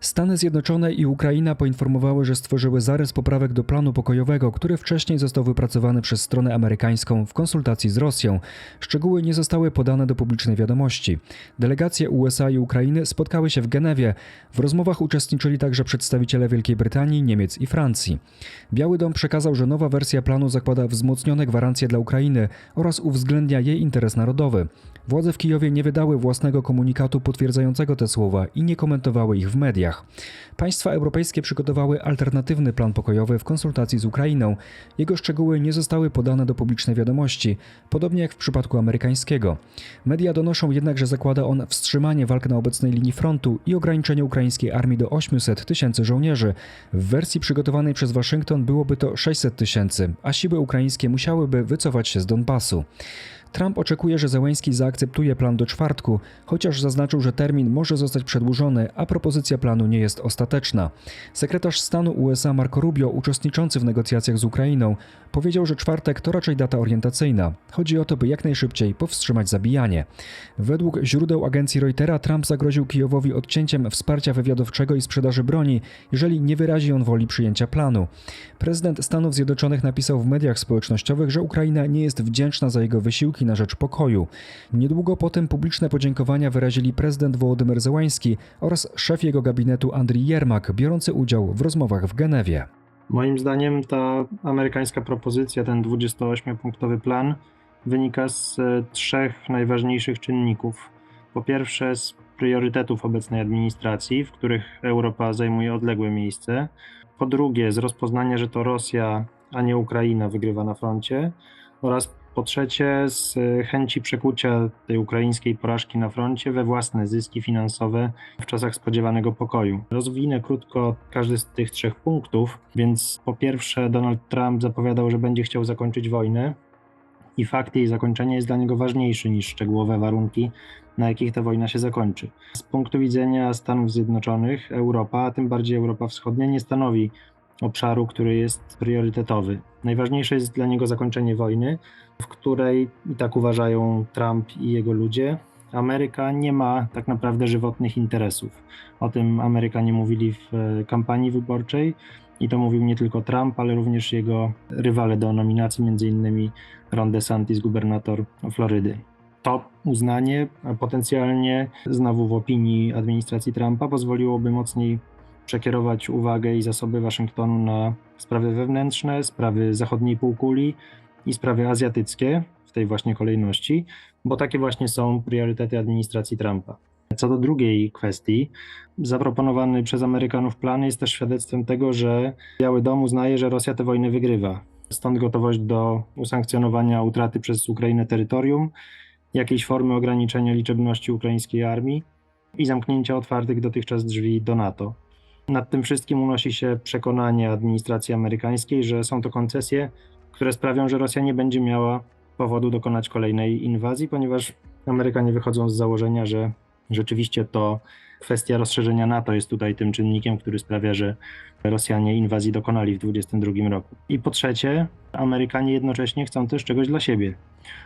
Stany Zjednoczone i Ukraina poinformowały, że stworzyły zarys poprawek do planu pokojowego, który wcześniej został wypracowany przez stronę amerykańską w konsultacji z Rosją. Szczegóły nie zostały podane do publicznej wiadomości. Delegacje USA i Ukrainy spotkały się w Genewie. W rozmowach uczestniczyli także przedstawiciele Wielkiej Brytanii, Niemiec i Francji. Biały Dom przekazał, że nowa wersja planu zakłada wzmocnione gwarancje dla Ukrainy oraz uwzględnia jej interes narodowy. Władze w Kijowie nie wydały własnego komunikatu potwierdzającego te słowa i nie komentowały ich w mediach. Państwa europejskie przygotowały alternatywny plan pokojowy w konsultacji z Ukrainą. Jego szczegóły nie zostały podane do publicznej wiadomości, podobnie jak w przypadku amerykańskiego. Media donoszą jednak, że zakłada on wstrzymanie walk na obecnej linii frontu i ograniczenie ukraińskiej armii do 800 tysięcy żołnierzy. W wersji przygotowanej przez Waszyngton byłoby to 600 tysięcy, a siły ukraińskie musiałyby wycofać się z Donbasu. Trump oczekuje, że Zełenski zaakceptuje plan do czwartku, chociaż zaznaczył, że termin może zostać przedłużony, a propozycja planu nie jest ostateczna. Sekretarz stanu USA Marco Rubio, uczestniczący w negocjacjach z Ukrainą, powiedział, że czwartek to raczej data orientacyjna. Chodzi o to, by jak najszybciej powstrzymać zabijanie. Według źródeł agencji Reutera Trump zagroził Kijowowi odcięciem wsparcia wywiadowczego i sprzedaży broni, jeżeli nie wyrazi on woli przyjęcia planu. Prezydent Stanów Zjednoczonych napisał w mediach społecznościowych, że Ukraina nie jest wdzięczna za jego wysiłki na rzecz pokoju. Niedługo potem publiczne podziękowania wyrazili prezydent Wołodymyr Zełański oraz szef jego gabinetu Andrii Jermak, biorący udział w rozmowach w Genewie. Moim zdaniem ta amerykańska propozycja, ten 28-punktowy plan, wynika z e, trzech najważniejszych czynników. Po pierwsze, z priorytetów obecnej administracji, w których Europa zajmuje odległe miejsce. Po drugie, z rozpoznania, że to Rosja, a nie Ukraina wygrywa na froncie. Oraz po trzecie, z e, chęci przekucia tej ukraińskiej porażki na froncie we własne zyski finansowe w czasach spodziewanego pokoju. Rozwinę krótko każdy z tych trzech punktów, więc po pierwsze, Donald Trump zapowiadał, że będzie chciał zakończyć wojnę. I fakt jej zakończenia jest dla niego ważniejszy niż szczegółowe warunki, na jakich ta wojna się zakończy. Z punktu widzenia Stanów Zjednoczonych, Europa, a tym bardziej Europa Wschodnia, nie stanowi obszaru, który jest priorytetowy. Najważniejsze jest dla niego zakończenie wojny, w której, i tak uważają Trump i jego ludzie, Ameryka nie ma tak naprawdę żywotnych interesów. O tym Amerykanie mówili w e, kampanii wyborczej i to mówił nie tylko Trump, ale również jego rywale do nominacji, m.in. Ron DeSantis, gubernator Florydy. To uznanie, potencjalnie znowu w opinii administracji Trumpa, pozwoliłoby mocniej przekierować uwagę i zasoby Waszyngtonu na sprawy wewnętrzne, sprawy zachodniej półkuli i sprawy azjatyckie w tej właśnie kolejności, bo takie właśnie są priorytety administracji Trumpa. Co do drugiej kwestii, zaproponowany przez Amerykanów plan jest też świadectwem tego, że Biały Dom uznaje, że Rosja tę wojnę wygrywa. Stąd gotowość do usankcjonowania utraty przez Ukrainę terytorium, jakiejś formy ograniczenia liczebności ukraińskiej armii i zamknięcia otwartych dotychczas drzwi do NATO. Nad tym wszystkim unosi się przekonanie administracji amerykańskiej, że są to koncesje, które sprawią, że Rosja nie będzie miała powodu dokonać kolejnej inwazji, ponieważ Amerykanie wychodzą z założenia, że rzeczywiście to kwestia rozszerzenia NATO jest tutaj tym czynnikiem, który sprawia, że Rosjanie inwazji dokonali w 2022 roku. I po trzecie, Amerykanie jednocześnie chcą też czegoś dla siebie.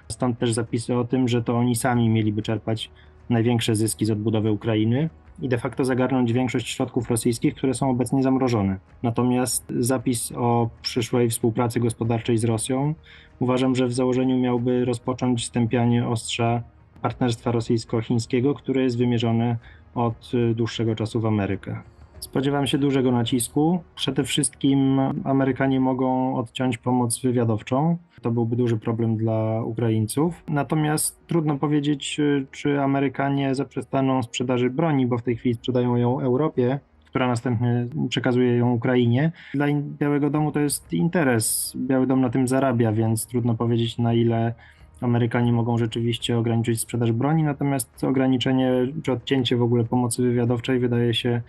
Stąd też zapisy o tym, że to oni sami mieliby czerpać największe zyski z odbudowy Ukrainy i de facto zagarnąć większość środków rosyjskich, które są obecnie zamrożone. Natomiast zapis o przyszłej współpracy gospodarczej z Rosją uważam, że w założeniu miałby rozpocząć stępianie ostrza partnerstwa rosyjsko-chińskiego, które jest wymierzone od dłuższego czasu w Amerykę. Spodziewam się dużego nacisku. Przede wszystkim Amerykanie mogą odciąć pomoc wywiadowczą. To byłby duży problem dla Ukraińców. Natomiast trudno powiedzieć, y, czy Amerykanie zaprzestaną sprzedaży broni, bo w tej chwili sprzedają ją Europie, która następnie przekazuje ją Ukrainie. Dla Białego Domu to jest interes. Biały Dom na tym zarabia, więc trudno powiedzieć, na ile Amerykanie mogą rzeczywiście ograniczyć sprzedaż broni, natomiast ograniczenie czy odcięcie w ogóle pomocy wywiadowczej wydaje się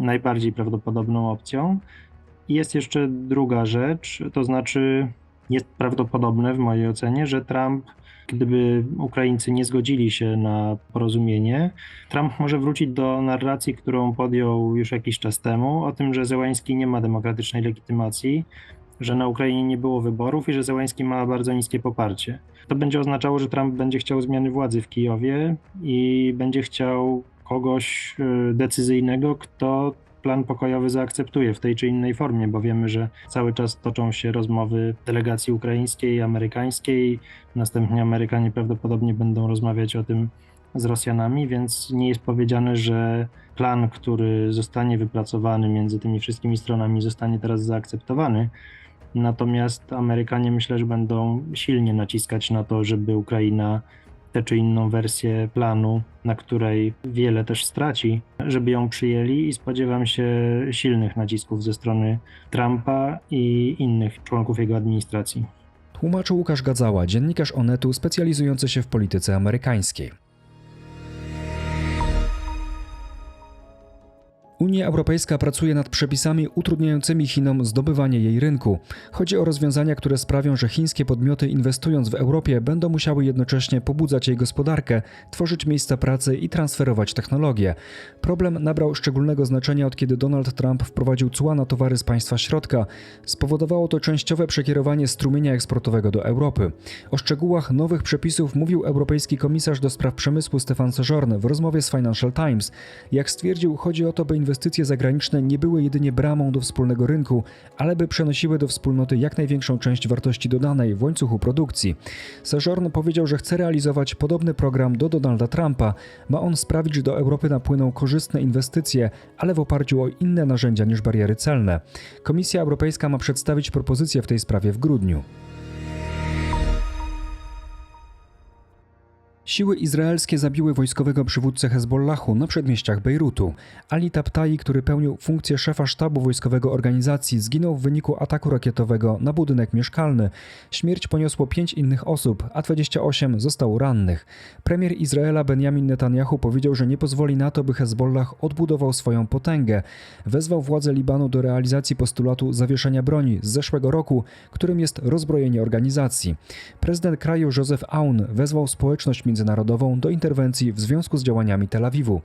najbardziej prawdopodobną opcją. I jest jeszcze druga rzecz, to znaczy jest prawdopodobne w mojej ocenie, że Trump, gdyby Ukraińcy nie zgodzili się na porozumienie, Trump może wrócić do narracji, którą podjął już jakiś czas temu, o tym, że Zełański nie ma demokratycznej legitymacji, że na Ukrainie nie było wyborów i że Zełański ma bardzo niskie poparcie. To będzie oznaczało, że Trump będzie chciał zmiany władzy w Kijowie i będzie chciał kogoś y, decyzyjnego, kto plan pokojowy zaakceptuje w tej czy innej formie, bo wiemy, że cały czas toczą się rozmowy delegacji ukraińskiej amerykańskiej. Następnie Amerykanie prawdopodobnie będą rozmawiać o tym z Rosjanami, więc nie jest powiedziane, że plan, który zostanie wypracowany między tymi wszystkimi stronami, zostanie teraz zaakceptowany. Natomiast Amerykanie myślę, że będą silnie naciskać na to, żeby Ukraina tę czy inną wersję planu, na której wiele też straci, żeby ją przyjęli i spodziewam się silnych nacisków ze strony Trumpa i innych członków jego administracji. Tłumaczył Łukasz Gadzała, dziennikarz Onetu specjalizujący się w polityce amerykańskiej. Europejska pracuje nad przepisami utrudniającymi Chinom zdobywanie jej rynku. Chodzi o rozwiązania, które sprawią, że chińskie podmioty inwestując w Europie będą musiały jednocześnie pobudzać jej gospodarkę, tworzyć miejsca pracy i transferować technologie. Problem nabrał szczególnego znaczenia od kiedy Donald Trump wprowadził cła na towary z państwa środka. Spowodowało to częściowe przekierowanie strumienia eksportowego do Europy. O szczegółach nowych przepisów mówił europejski komisarz do spraw przemysłu Stefan Sejourne w rozmowie z Financial Times. Jak stwierdził, chodzi o to, by inwestycje zagraniczne nie były jedynie bramą do wspólnego rynku, ale by przenosiły do wspólnoty jak największą część wartości dodanej w łańcuchu produkcji. Sejourne powiedział, że chce realizować podobny program do Donalda Trumpa. Ma on sprawić, że do Europy napłyną korzystne inwestycje, ale w oparciu o inne narzędzia niż bariery celne. Komisja Europejska ma przedstawić propozycję w tej sprawie w grudniu. Siły izraelskie zabiły wojskowego przywódcę Hezbollahu na przedmieściach Bejrutu. Ali Tabtai, który pełnił funkcję szefa sztabu wojskowego organizacji, zginął w wyniku ataku rakietowego na budynek mieszkalny. Śmierć poniosło pięć innych osób, a 28 zostało rannych. Premier Izraela Benjamin Netanyahu powiedział, że nie pozwoli na to, by Hezbollah odbudował swoją potęgę. Wezwał władze Libanu do realizacji postulatu zawieszenia broni z zeszłego roku, którym jest rozbrojenie organizacji. Prezydent kraju Józef Aoun wezwał społeczność międzynarodową do interwencji w związku z działaniami Tel Awiwu.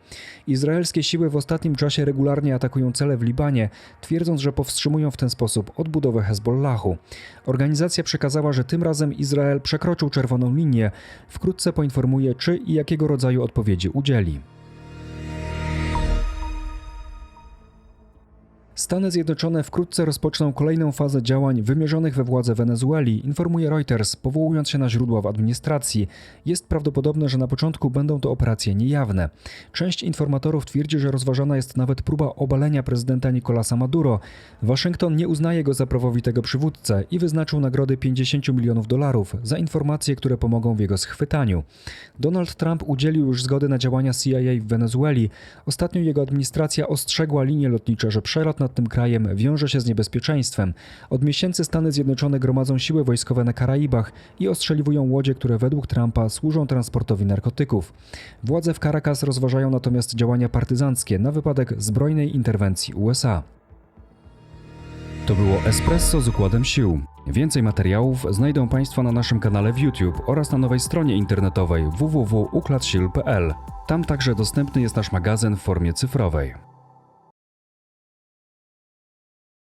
Izraelskie siły w ostatnim czasie regularnie atakują cele w Libanie, twierdząc, że powstrzymują w ten sposób odbudowę Hezbollahu. Organizacja przekazała, że tym razem Izrael przekroczył czerwoną linię. Wkrótce poinformuje, czy i jakiego rodzaju odpowiedzi udzieli. Stany Zjednoczone wkrótce rozpoczną kolejną fazę działań wymierzonych we władze Wenezueli, informuje Reuters, powołując się na źródła w administracji. Jest prawdopodobne, że na początku będą to operacje niejawne. Część informatorów twierdzi, że rozważana jest nawet próba obalenia prezydenta Nicolasa Maduro. Waszyngton nie uznaje go za prawowitego przywódcę i wyznaczył nagrody 50 milionów dolarów za informacje, które pomogą w jego schwytaniu. Donald Trump udzielił już zgody na działania CIA w Wenezueli. Ostatnio jego administracja ostrzegła linie lotnicze, że przelot nad tym krajem wiąże się z niebezpieczeństwem. Od miesięcy Stany Zjednoczone gromadzą siły wojskowe na Karaibach i ostrzeliwują łodzie, które według Trumpa służą transportowi narkotyków. Władze w Caracas rozważają natomiast działania partyzanckie na wypadek zbrojnej interwencji USA. To było Espresso z układem sił. Więcej materiałów znajdą Państwo na naszym kanale w YouTube oraz na nowej stronie internetowej www.układsil.pl. Tam także dostępny jest nasz magazyn w formie cyfrowej.